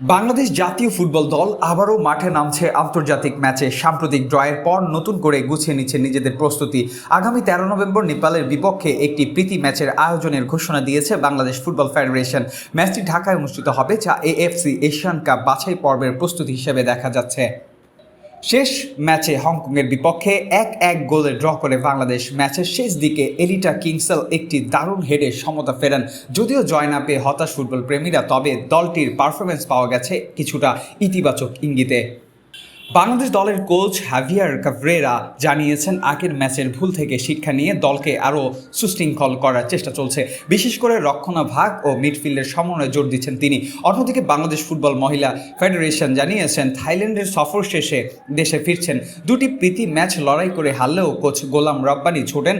বাংলাদেশ জাতীয় ফুটবল দল আবারও মাঠে নামছে আন্তর্জাতিক ম্যাচে। সাম্প্রতিক ড্রয়ের পর নতুন করে গুছিয়ে নিচ্ছে নিজেদের প্রস্তুতি। আগামী তেরো নভেম্বর নেপালের বিপক্ষে একটি প্রীতি ম্যাচের আয়োজনের ঘোষণা দিয়েছে বাংলাদেশ ফুটবল ফেডারেশন। ম্যাচটি ঢাকায় অনুষ্ঠিত হবে, যা এএফসি এশিয়ান কাপ বাছাই পর্বের প্রস্তুতি হিসেবে দেখা যাচ্ছে। শেষ ম্যাচে হংকংয়ের বিপক্ষে এক এক গোলে ড্র করে বাংলাদেশ ম্যাচের শেষ দিকে এলিটা কিংসেল একটি দারুণ হেডে সমতা ফেরান। যদিও জয় না পেয়ে হতাশ ফুটবল প্রেমীরা, তবে দলটির পারফরমেন্স পাওয়া গেছে কিছুটা ইতিবাচক ইঙ্গিতে। বাংলাদেশ দলের কোচ হ্যাভিয়ার কাভরেরা জানিয়েছেন, আগের ম্যাচের ভুল থেকে শিক্ষা নিয়ে দলকে আরও সুশৃঙ্খল করার চেষ্টা চলছে। বিশেষ করে রক্ষণাভাগ ও মিডফিল্ডের সমন্বয়ে জোর দিচ্ছেন তিনি। অন্যদিকে বাংলাদেশ ফুটবল মহিলা ফেডারেশন জানিয়েছেন, থাইল্যান্ডের সফর শেষে দেশে ফিরছেন। দুটি প্রীতি ম্যাচ লড়াই করে হারলেও কোচ গোলাম রব্বানি ছোটেন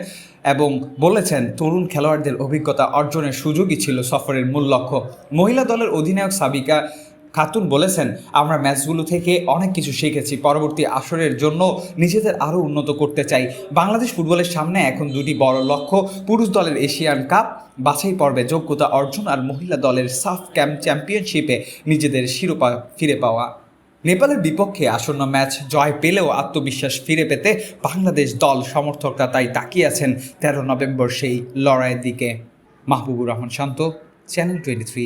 এবং বলেছেন, তরুণ খেলোয়াড়দের অভিজ্ঞতা অর্জনের সুযোগই ছিল সফরের মূল লক্ষ্য। মহিলা দলের অধিনায়ক সাবিকা খাতুন বলেছেন, আমরা ম্যাচগুলো থেকে অনেক কিছু শিখেছি। পরবর্তী আসরের জন্য নিজেদের আরও উন্নত করতে চাই। বাংলাদেশ ফুটবলের সামনে এখন দুটি বড় লক্ষ্য, পুরুষ দলের এশিয়ান কাপ, বাছাই পর্বে যোগ্যতা অর্জন আর মহিলা দলের সাফ ক্যাম্প চ্যাম্পিয়নশিপে নিজেদের শিরোপা ফিরে পাওয়া। নেপালের বিপক্ষে আসন্ন ম্যাচ জয় পেলেও আত্মবিশ্বাস ফিরে পেতে বাংলাদেশ দল সমর্থকরা তাই তাকিয়ে আছেন তেরো নভেম্বর সেই লড়াইয়ের দিকে। Mahbubur Rahman Shanto, channel twenty three.